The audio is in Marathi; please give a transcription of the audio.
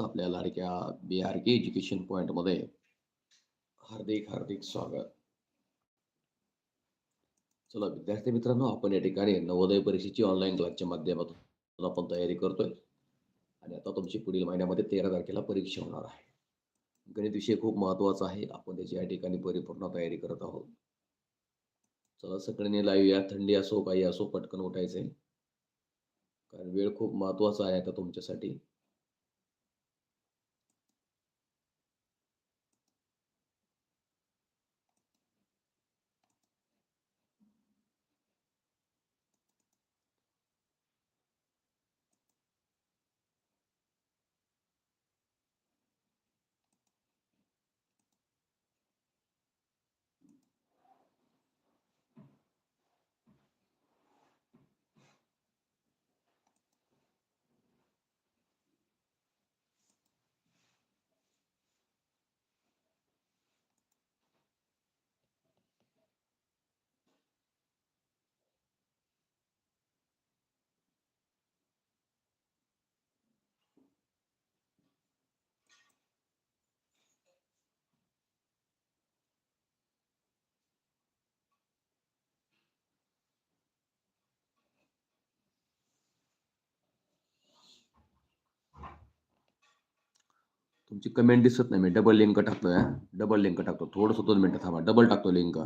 आपल्या लाडक्या बी आर के एज्युकेशन पॉईंटमध्ये हार्दिक हार्दिक स्वागत. चला विद्यार्थी मित्रांनो आपण या ठिकाणी नवोदय परीक्षेची ऑनलाईन क्लासच्या माध्यमातून आपण तयारी करतोय. आणि आता तुमची पुढील महिन्यामध्ये तेरा तारखेला परीक्षा होणार आहे. गणित विषय खूप महत्त्वाचा आहे. आपण त्याची या ठिकाणी परिपूर्ण तयारी करत आहोत. चला सगळ्यांनी लाईव्ह या. थंडी असो काही असो पटकन उठायचंय. कारण वेळ खूप महत्त्वाचा आहे आता तुमच्यासाठी. तुमची कमेंट दिसत नहीं. मैं डबल लिंक टाकतोय डबल लिंक टाकतो. थोडंसं दोन मिनट थांबा. डबल टाकतो लिंक